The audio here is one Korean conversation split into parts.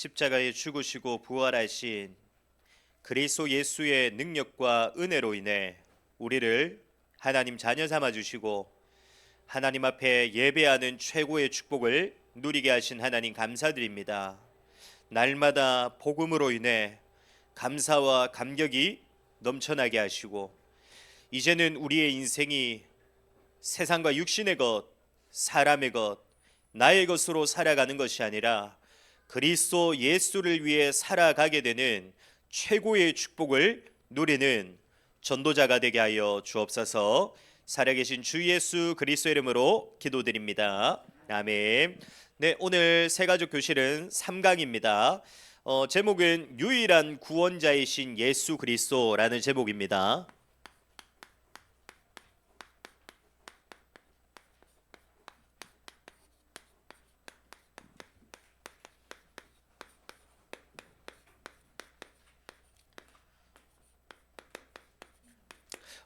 십자가에 죽으시고 부활하신 그리스도 예수의 능력과 은혜로 인해 우리를 하나님 자녀 삼아 주시고 하나님 앞에 예배하는 최고의 축복을 누리게 하신 하나님 감사드립니다. 날마다 복음으로 인해 감사와 감격이 넘쳐나게 하시고 이제는 우리의 인생이 세상과 육신의 것, 사람의 것, 나의 것으로 살아가는 것이 아니라 그리스도 예수를 위해 살아가게 되는 최고의 축복을 누리는 전도자가 되게 하여 주옵소서. 살아계신 주 예수 그리스도 이름으로 기도드립니다. 아멘. 네, 오늘 새가족 교실은 3강입니다. 어, 제목은 유일한 구원자이신 예수 그리스도라는 제목입니다.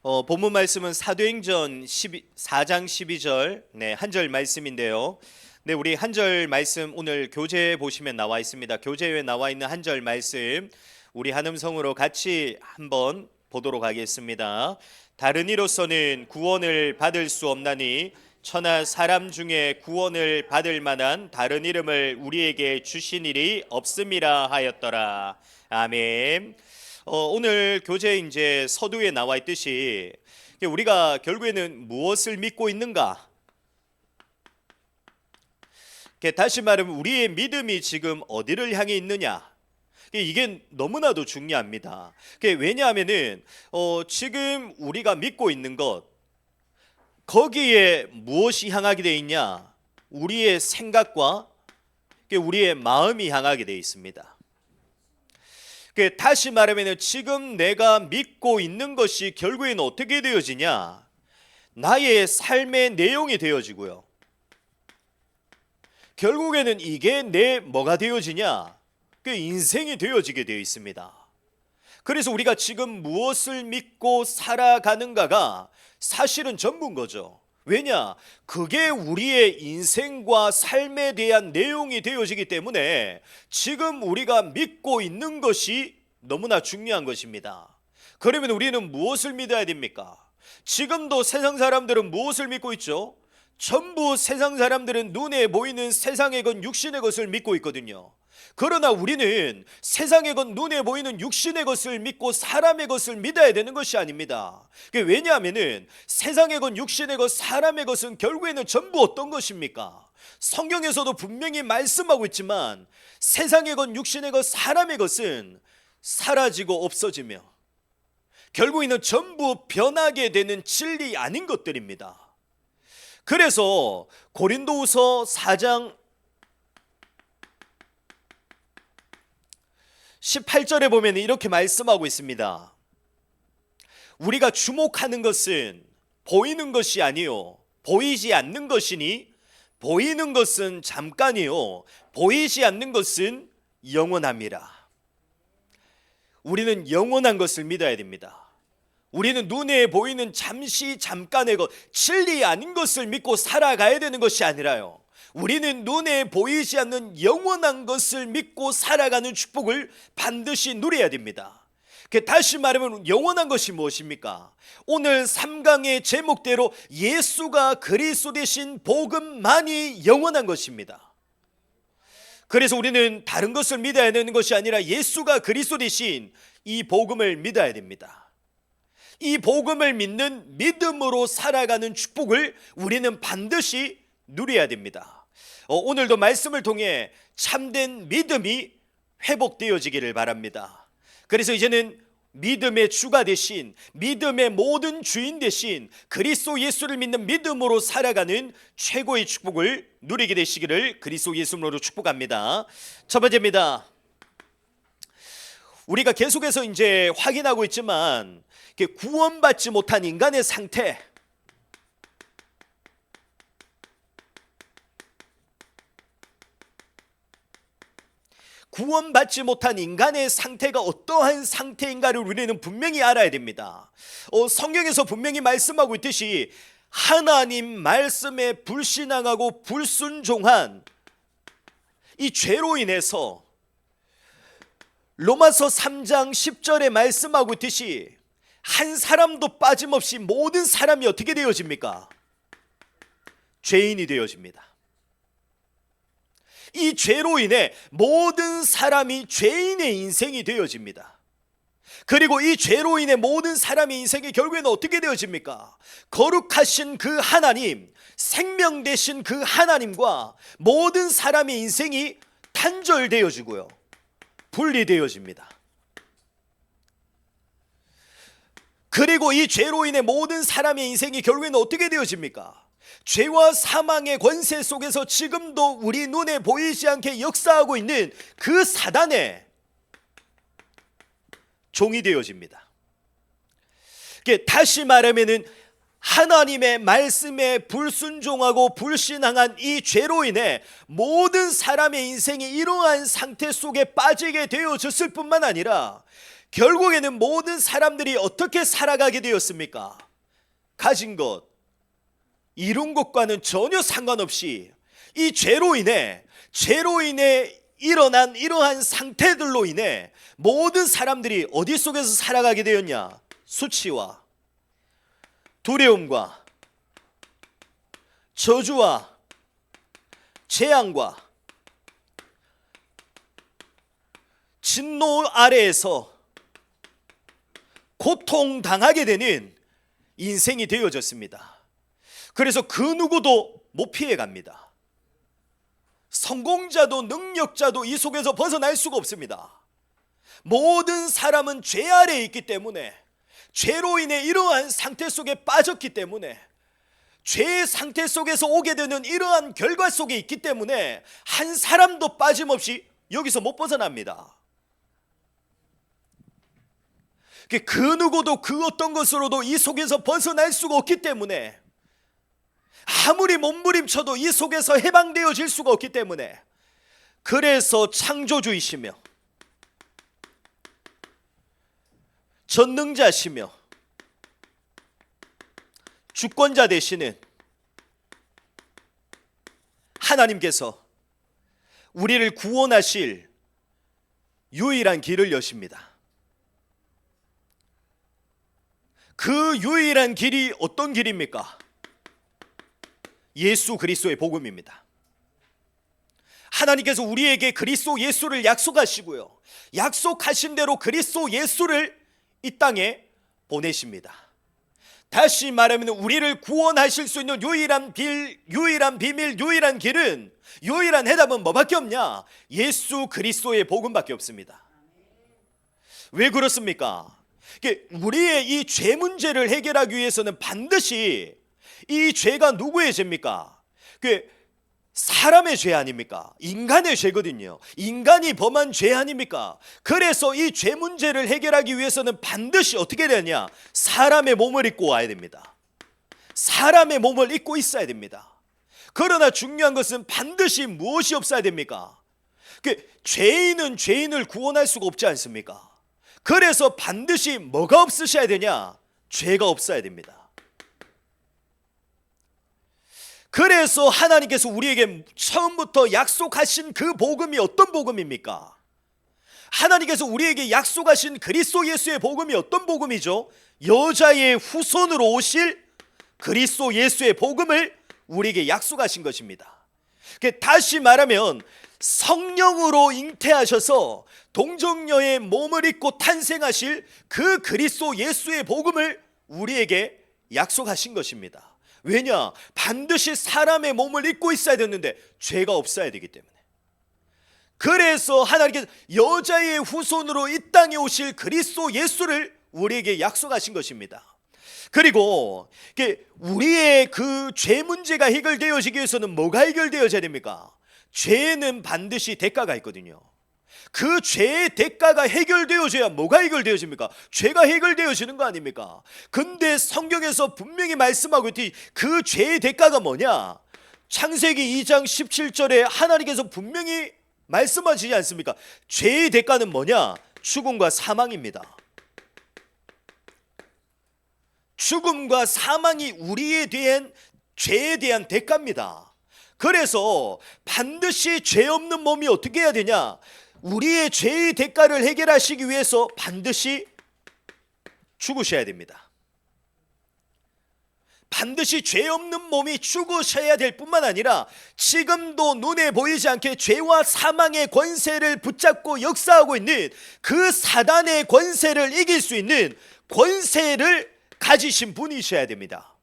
어, 본문 말씀은 사도행전 12, 4장 12절 네, 한 절 말씀인데요. 네, 우리 한 절 말씀 오늘 교재에 보시면 나와 있습니다. 교재에 나와 있는 한 절 말씀 우리 한음성으로 같이 한번 보도록 하겠습니다. 다른 이로서는 구원을 받을 수 없나니 천하 사람 중에 구원을 받을 만한 다른 이름을 우리에게 주신 일이 없음이라 하였더라. 아멘. 어, 오늘 교재 이제 서두에 나와 있듯이 우리가 결국에는 무엇을 믿고 있는가? 다시 말하면 우리의 믿음이 지금 어디를 향해 있느냐? 이게 너무나도 중요합니다. 왜냐하면은 어, 지금 우리가 믿고 있는 것 거기에 무엇이 향하게 돼 있냐? 우리의 생각과 우리의 마음이 향하게 돼 있습니다. 그 다시 말하면 지금 내가 믿고 있는 것이 결국에는 어떻게 되어지냐? 나의 삶의 내용이 되어지고요. 결국에는 이게 내 뭐가 되어지냐? 그 인생이 되어지게 되어 있습니다. 그래서 우리가 지금 무엇을 믿고 살아가는가가 사실은 전부인 거죠. 왜냐? 그게 우리의 인생과 삶에 대한 내용이 되어지기 때문에 지금 우리가 믿고 있는 것이 너무나 중요한 것입니다. 그러면 우리는 무엇을 믿어야 됩니까? 지금도 세상 사람들은 무엇을 믿고 있죠? 전부 세상 사람들은 눈에 보이는 세상의 것, 육신의 것을 믿고 있거든요. 그러나 우리는 세상의 것, 눈에 보이는 육신의 것을 믿고 사람의 것을 믿어야 되는 것이 아닙니다. 왜냐하면 세상의 것, 육신의 것, 사람의 것은 결국에는 전부 어떤 것입니까? 성경에서도 분명히 말씀하고 있지만 세상의 것, 육신의 것, 사람의 것은 사라지고 없어지며 결국에는 전부 변하게 되는 진리 아닌 것들입니다. 그래서 고린도후서 4장 18절에 보면 이렇게 말씀하고 있습니다. 우리가 주목하는 것은 보이는 것이 아니요 보이지 않는 것이니 보이는 것은 잠깐이요 보이지 않는 것은 영원합니다. 우리는 영원한 것을 믿어야 됩니다. 우리는 눈에 보이는 잠시 잠깐의 것, 진리 아닌 것을 믿고 살아가야 되는 것이 아니라요. 우리는 눈에 보이지 않는 영원한 것을 믿고 살아가는 축복을 반드시 누려야 됩니다. 그 다시 말하면 영원한 것이 무엇입니까? 오늘 3강의 제목대로 예수가 그리스도 대신 복음만이 영원한 것입니다. 그래서 우리는 다른 것을 믿어야 되는 것이 아니라 예수가 그리스도 대신 이 복음을 믿어야 됩니다. 이 복음을 믿는 믿음으로 살아가는 축복을 우리는 반드시 누려야 됩니다. 어, 오늘도 말씀을 통해 참된 믿음이 회복되어지기를 바랍니다. 그래서 이제는 믿음의 주가 대신 믿음의 모든 주인 대신 그리스도 예수를 믿는 믿음으로 살아가는 최고의 축복을 누리게 되시기를 그리스도 예수로 축복합니다. 첫 번째입니다. 우리가 계속해서 이제 확인하고 있지만 구원받지 못한 인간의 상태 구원받지 못한 인간의 상태가 어떠한 상태인가를 우리는 분명히 알아야 됩니다. 어, 성경에서 분명히 말씀하고 있듯이 하나님 말씀에 불신앙하고 불순종한 이 죄로 인해서 로마서 3장 10절에 말씀하고 있듯이 한 사람도 빠짐없이 모든 사람이 어떻게 되어집니까? 죄인이 되어집니다. 이 죄로 인해 모든 사람이 죄인의 인생이 되어집니다. 그리고 이 죄로 인해 모든 사람의 인생이 결국에는 어떻게 되어집니까? 거룩하신 그 하나님, 생명 되신 그 하나님과 모든 사람의 인생이 단절되어지고요. 분리되어집니다. 그리고 이 죄로 인해 모든 사람의 인생이 결국에는 어떻게 되어집니까? 죄와 사망의 권세 속에서 지금도 우리 눈에 보이지 않게 역사하고 있는 그 사단의 종이 되어집니다. 다시 말하면은 하나님의 말씀에 불순종하고 불신앙한 이 죄로 인해 모든 사람의 인생이 이러한 상태 속에 빠지게 되어졌을 뿐만 아니라 결국에는 모든 사람들이 어떻게 살아가게 되었습니까? 가진 것, 이룬 것과는 전혀 상관없이 이 죄로 인해 죄로 인해 일어난 이러한 상태들로 인해 모든 사람들이 어디 속에서 살아가게 되었냐? 수치와 두려움과 저주와 재앙과 진노 아래에서 고통당하게 되는 인생이 되어졌습니다. 그래서 그 누구도 못 피해 갑니다. 성공자도 능력자도 이 속에서 벗어날 수가 없습니다. 모든 사람은 죄 아래에 있기 때문에 죄로 인해 이러한 상태 속에 빠졌기 때문에 죄의 상태 속에서 오게 되는 이러한 결과 속에 있기 때문에 한 사람도 빠짐없이 여기서 못 벗어납니다. 그 누구도 그 어떤 것으로도 이 속에서 벗어날 수가 없기 때문에 아무리 몸부림쳐도 이 속에서 해방되어질 수가 없기 때문에 그래서 창조주이시며 전능자시며 주권자 되시는 하나님께서 우리를 구원하실 유일한 길을 여십니다. 그 유일한 길이 어떤 길입니까? 예수 그리스도의 복음입니다. 하나님께서 우리에게 그리스도 예수를 약속하시고요. 약속하신 대로 그리스도 예수를 이 땅에 보내십니다. 다시 말하면 우리를 구원하실 수 있는 유일한 빌, 유일한 비밀, 유일한 길은 유일한 해답은 뭐밖에 없냐? 예수 그리스도의 복음밖에 없습니다. 왜 그렇습니까? 우리의 이 죄 문제를 해결하기 위해서는 반드시 이 죄가 누구의 죄입니까? 그 사람의 죄 아닙니까? 인간의 죄거든요. 인간이 범한 죄 아닙니까? 그래서 이 죄 문제를 해결하기 위해서는 반드시 어떻게 되냐? 사람의 몸을 입고 와야 됩니다. 사람의 몸을 입고 있어야 됩니다. 그러나 중요한 것은 반드시 무엇이 없어야 됩니까? 그 죄인은 죄인을 구원할 수가 없지 않습니까? 그래서 반드시 뭐가 없으셔야 되냐? 죄가 없어야 됩니다. 그래서 하나님께서 우리에게 처음부터 약속하신 그 복음이 어떤 복음입니까? 하나님께서 우리에게 약속하신 그리스도 예수의 복음이 어떤 복음이죠? 여자의 후손으로 오실 그리스도 예수의 복음을 우리에게 약속하신 것입니다. 다시 말하면 성령으로 잉태하셔서 동정녀의 몸을 입고 탄생하실 그 그리스도 예수의 복음을 우리에게 약속하신 것입니다. 왜냐? 반드시 사람의 몸을 입고 있어야 되는데 죄가 없어야 되기 때문에. 그래서 하나님께서 여자의 후손으로 이 땅에 오실 그리스도 예수를 우리에게 약속하신 것입니다. 그리고 우리의 그 죄 문제가 해결되어지기 위해서는 뭐가 해결되어져야 됩니까? 죄는 반드시 대가가 있거든요. 그 죄의 대가가 해결되어져야 뭐가 해결되어집니까? 죄가 해결되어지는 거 아닙니까? 근데 성경에서 분명히 말씀하고 있듯이 그 죄의 대가가 뭐냐? 창세기 2장 17절에 하나님께서 분명히 말씀하시지 않습니까? 죄의 대가는 뭐냐? 죽음과 사망입니다. 죽음과 사망이 우리에 대한 죄에 대한 대가입니다. 그래서 반드시 죄 없는 몸이 어떻게 해야 되냐? 우리의 죄의 대가를 해결하시기 위해서 반드시 죽으셔야 됩니다. 반드시 죄 없는 몸이 죽으셔야 될 뿐만 아니라 지금도 눈에 보이지 않게 죄와 사망의 권세를 붙잡고 역사하고 있는 그 사단의 권세를 이길 수 있는 권세를 가지신 분이셔야 됩니다.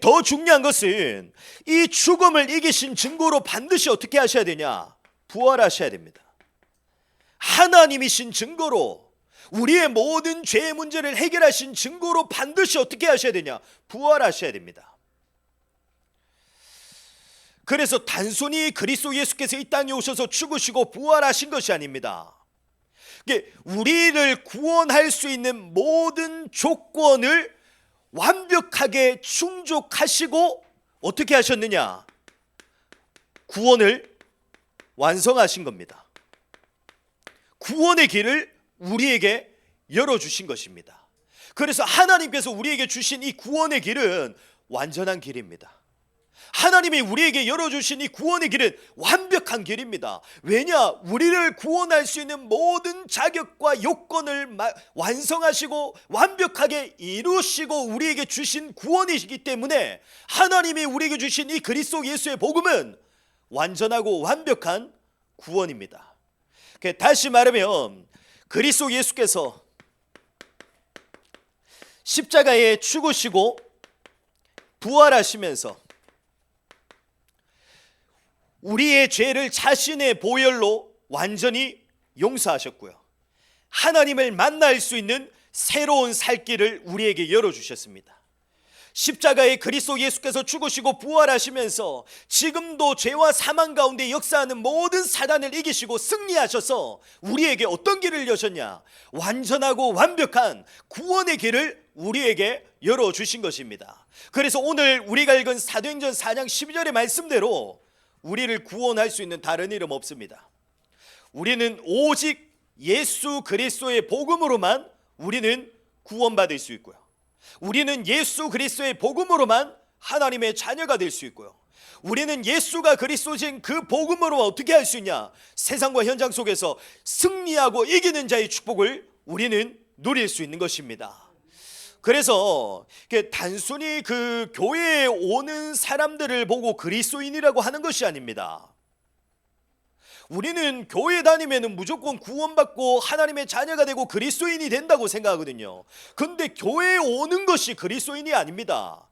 더 중요한 것은 이 죽음을 이기신 증거로 반드시 어떻게 하셔야 되냐? 부활하셔야 됩니다. 하나님이신 증거로 우리의 모든 죄의 문제를 해결하신 증거로 반드시 어떻게 하셔야 되냐? 부활하셔야 됩니다. 그래서 단순히 그리스도 예수께서 이 땅에 오셔서 죽으시고 부활하신 것이 아닙니다. 이게 우리를 구원할 수 있는 모든 조건을 완벽하게 충족하시고 어떻게 하셨느냐? 구원을 완성하신 겁니다. 구원의 길을 우리에게 열어주신 것입니다. 그래서 하나님께서 우리에게 주신 이 구원의 길은 완전한 길입니다. 하나님이 우리에게 열어주신 이 구원의 길은 완벽한 길입니다. 왜냐? 우리를 구원할 수 있는 모든 자격과 요건을 마- 완성하시고 완벽하게 이루시고 우리에게 주신 구원이시기 때문에 하나님이 우리에게 주신 이 그리스도 예수의 복음은 완전하고 완벽한 구원입니다. 그 다시 말하면 그리스도 예수께서 십자가에 죽으시고 부활하시면서 우리의 죄를 자신의 보혈로 완전히 용서하셨고요. 하나님을 만날 수 있는 새로운 살 길을 우리에게 열어 주셨습니다. 십자가에 그리스도 예수께서 죽으시고 부활하시면서 지금도 죄와 사망 가운데 역사하는 모든 사단을 이기시고 승리하셔서 우리에게 어떤 길을 여셨냐? 완전하고 완벽한 구원의 길을 우리에게 열어 주신 것입니다. 그래서 오늘 우리가 읽은 사도행전 4장 12절의 말씀대로 우리를 구원할 수 있는 다른 이름 없습니다. 우리는 오직 예수 그리스도의 복음으로만 우리는 구원받을 수 있고요. 우리는 예수 그리스도의 복음으로만 하나님의 자녀가 될 수 있고요. 우리는 예수가 그리스도신 그 복음으로 어떻게 할 수 있냐? 세상과 현장 속에서 승리하고 이기는 자의 축복을 우리는 누릴 수 있는 것입니다. 그래서 단순히 그 교회에 오는 사람들을 보고 그리스도인이라고 하는 것이 아닙니다. 우리는 교회 다니면은 무조건 구원받고 하나님의 자녀가 되고 그리스도인이 된다고 생각하거든요. 근데 교회에 오는 것이 그리스도인이 아닙니다.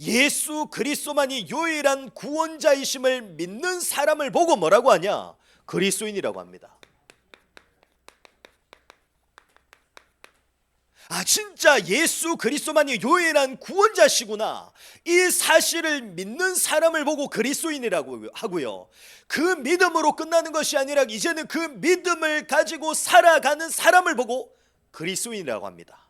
예수 그리스도만이 유일한 구원자이심을 믿는 사람을 보고 뭐라고 하냐? 그리스도인이라고 합니다. 아 진짜 예수 그리스도만이 유일한 구원자시구나. 이 사실을 믿는 사람을 보고 그리스도인이라고 하고요. 그 믿음으로 끝나는 것이 아니라 이제는 그 믿음을 가지고 살아가는 사람을 보고 그리스도인이라고 합니다.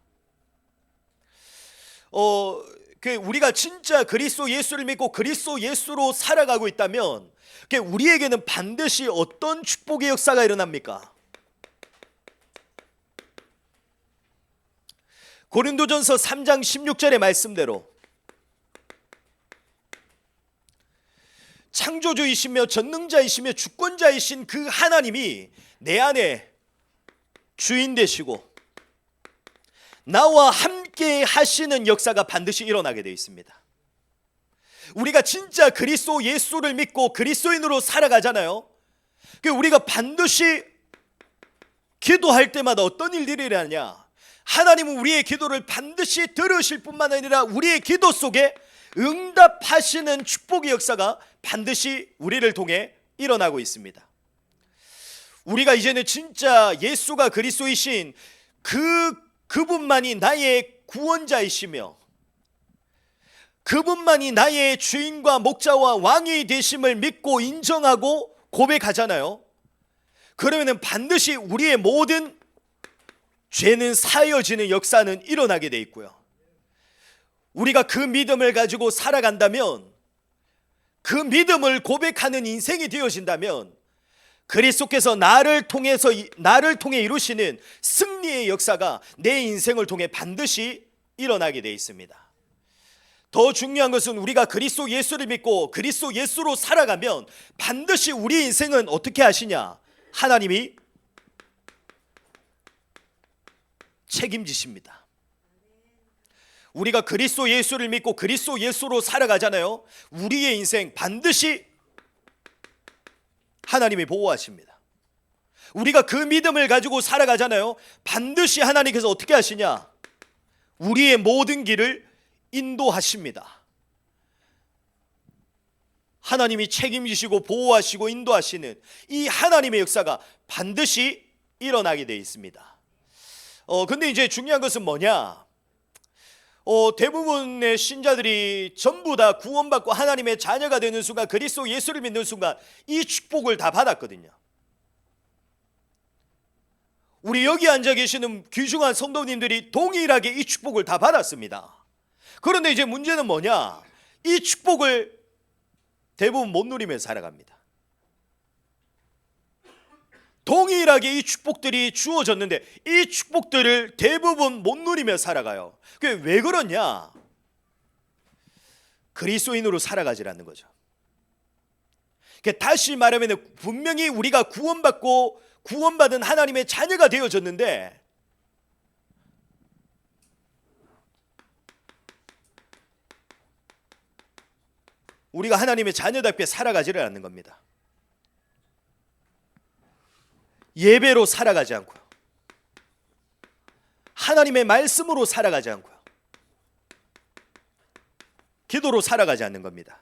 어, 그 우리가 진짜 그리스도 예수를 믿고 그리스도 예수로 살아가고 있다면 그 우리에게는 반드시 어떤 축복의 역사가 일어납니까? 고린도전서 3장 16절의 말씀대로 창조주이시며 전능자이시며 주권자이신 그 하나님이 내 안에 주인 되시고 나와 함께 하시는 역사가 반드시 일어나게 되어 있습니다. 우리가 진짜 그리스도 예수를 믿고 그리스도인으로 살아가잖아요. 그 우리가 반드시 기도할 때마다 어떤 일들이 일어나냐? 하나님은 우리의 기도를 반드시 들으실 뿐만 아니라 우리의 기도 속에 응답하시는 축복의 역사가 반드시 우리를 통해 일어나고 있습니다. 우리가 이제는 진짜 예수가 그리스도이신 그 그분만이 나의 구원자이시며 그분만이 나의 주인과 목자와 왕이 되심을 믿고 인정하고 고백하잖아요. 그러면 반드시 우리의 모든 죄는 사여지는 역사는 일어나게 돼 있고요. 우리가 그 믿음을 가지고 살아간다면 그 믿음을 고백하는 인생이 되어진다면 그리스도께서 나를 통해서 나를 통해 이루시는 승리의 역사가 내 인생을 통해 반드시 일어나게 돼 있습니다. 더 중요한 것은 우리가 그리스도 예수를 믿고 그리스도 예수로 살아가면 반드시 우리 인생은 어떻게 하시냐? 하나님이 책임지십니다. 우리가 그리스도 예수를 믿고 그리스도 예수로 살아가잖아요. 우리의 인생 반드시 하나님이 보호하십니다. 우리가 그 믿음을 가지고 살아가잖아요. 반드시 하나님께서 어떻게 하시냐? 우리의 모든 길을 인도하십니다. 하나님이 책임지시고 보호하시고 인도하시는 이 하나님의 역사가 반드시 일어나게 되어 있습니다. 어, 근데 이제 중요한 것은 뭐냐? 어, 대부분의 신자들이 전부 다 구원받고 하나님의 자녀가 되는 순간 그리스도 예수를 믿는 순간 이 축복을 다 받았거든요. 우리 여기 앉아 계시는 귀중한 성도님들이 동일하게 이 축복을 다 받았습니다. 그런데 이제 문제는 뭐냐? 이 축복을 대부분 못 누리며 살아갑니다. 동일하게 이 축복들이 주어졌는데 이 축복들을 대부분 못 누리며 살아가요. 그게 왜 그러냐? 그리스도인으로 살아가질 않는 거죠. 그러니까 다시 말하면 분명히 우리가 구원받고 구원받은 하나님의 자녀가 되어졌는데 우리가 하나님의 자녀답게 살아가지를 않는 겁니다. 예배로 살아가지 않고요. 하나님의 말씀으로 살아가지 않고요. 기도로 살아가지 않는 겁니다.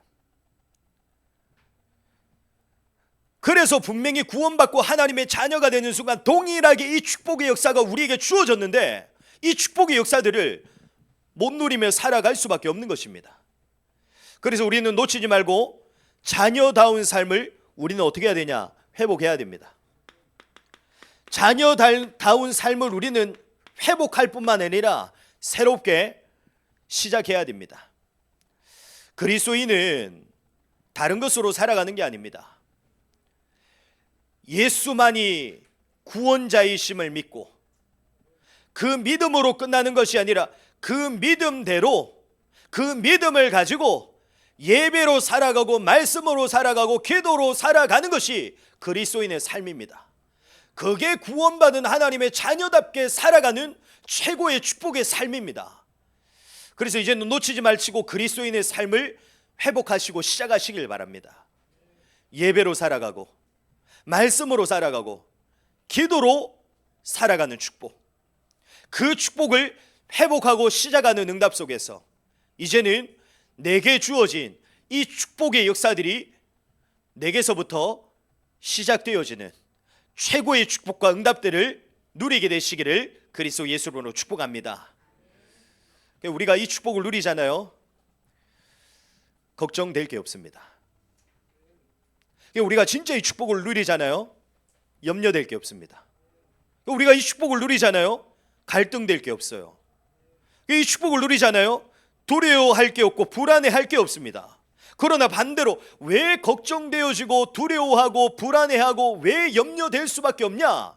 그래서 분명히 구원받고 하나님의 자녀가 되는 순간 동일하게 이 축복의 역사가 우리에게 주어졌는데 이 축복의 역사들을 못 누리며 살아갈 수밖에 없는 것입니다. 그래서 우리는 놓치지 말고 자녀다운 삶을 우리는 어떻게 해야 되냐? 회복해야 됩니다. 자녀다운 삶을 우리는 회복할 뿐만 아니라 새롭게 시작해야 됩니다. 그리스도인은 다른 것으로 살아가는 게 아닙니다. 예수만이 구원자이심을 믿고 그 믿음으로 끝나는 것이 아니라 그 믿음대로 그 믿음을 가지고 예배로 살아가고 말씀으로 살아가고 기도로 살아가는 것이 그리스도인의 삶입니다. 그게 구원받은 하나님의 자녀답게 살아가는 최고의 축복의 삶입니다. 그래서 이제는 놓치지 말치고 그리스도인의 삶을 회복하시고 시작하시길 바랍니다. 예배로 살아가고 말씀으로 살아가고 기도로 살아가는 축복. 그 축복을 회복하고 시작하는 응답 속에서 이제는 내게 주어진 이 축복의 역사들이 내게서부터 시작되어지는 최고의 축복과 응답들을 누리게 되시기를 그리스도 예수로 축복합니다. 우리가 이 축복을 누리잖아요. 걱정될 게 없습니다. 우리가 진짜 이 축복을 누리잖아요. 염려될 게 없습니다. 우리가 이 축복을 누리잖아요. 갈등될 게 없어요. 이 축복을 누리잖아요. 두려워할 게 없고 불안해할 게 없습니다. 그러나 반대로 왜 걱정되어지고 두려워하고 불안해하고 왜 염려될 수밖에 없냐?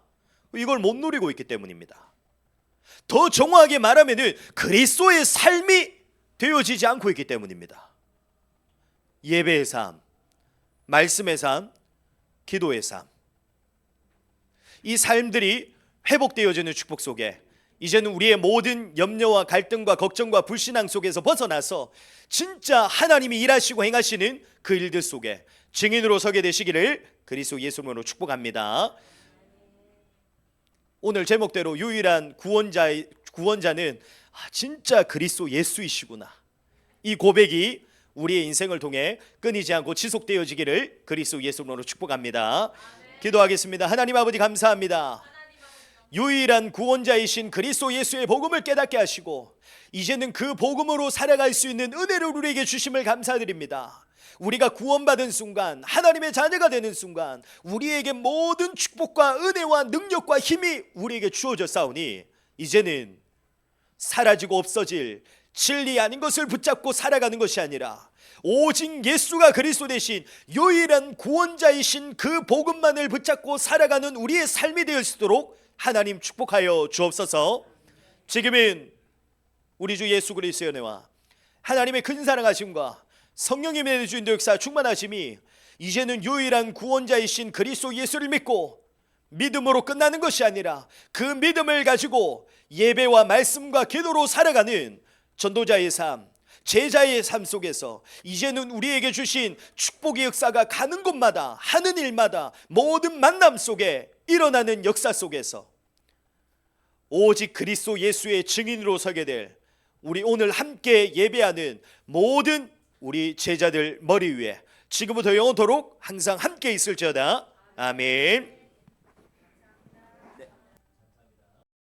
이걸 못 누리고 있기 때문입니다. 더 정확하게 말하면은 그리스도의 삶이 되어지지 않고 있기 때문입니다. 예배의 삶, 말씀의 삶, 기도의 삶. 이 삶들이 회복되어지는 축복 속에 이제는 우리의 모든 염려와 갈등과 걱정과 불신앙 속에서 벗어나서 진짜 하나님이 일하시고 행하시는 그 일들 속에 증인으로 서게 되시기를 그리스도 예수님으로 축복합니다. 오늘 제목대로 유일한 구원자 구원자는 아, 진짜 그리스도 예수이시구나. 이 고백이 우리의 인생을 통해 끊이지 않고 지속되어지기를 그리스도 예수님으로 축복합니다. 기도하겠습니다. 하나님 아버지 감사합니다. 유일한 구원자이신 그리스도 예수의 복음을 깨닫게 하시고 이제는 그 복음으로 살아갈 수 있는 은혜를 우리에게 주심을 감사드립니다. 우리가 구원받은 순간 하나님의 자녀가 되는 순간 우리에게 모든 축복과 은혜와 능력과 힘이 우리에게 주어져 싸우니 이제는 사라지고 없어질 진리 아닌 것을 붙잡고 살아가는 것이 아니라 오직 예수가 그리스도 대신 유일한 구원자이신 그 복음만을 붙잡고 살아가는 우리의 삶이 있도록 하나님 축복하여 주옵소서. 지금은 우리 주 예수 그리스도의 은혜와 하나님의 큰 사랑하심과 성령님의 주인도 역사 충만하심이 이제는 유일한 구원자이신 그리스도 예수를 믿고 믿음으로 끝나는 것이 아니라 그 믿음을 가지고 예배와 말씀과 기도로 살아가는 전도자의 삶, 제자의 삶 속에서 이제는 우리에게 주신 축복의 역사가 가는 곳마다 하는 일마다 모든 만남 속에 일어나는 역사 속에서 오직 그리스도 예수의 증인으로 서게 될 우리 오늘 함께 예배하는 모든 우리 제자들 머리 위에 지금부터 영원토록 항상 함께 있을지어다. 아멘.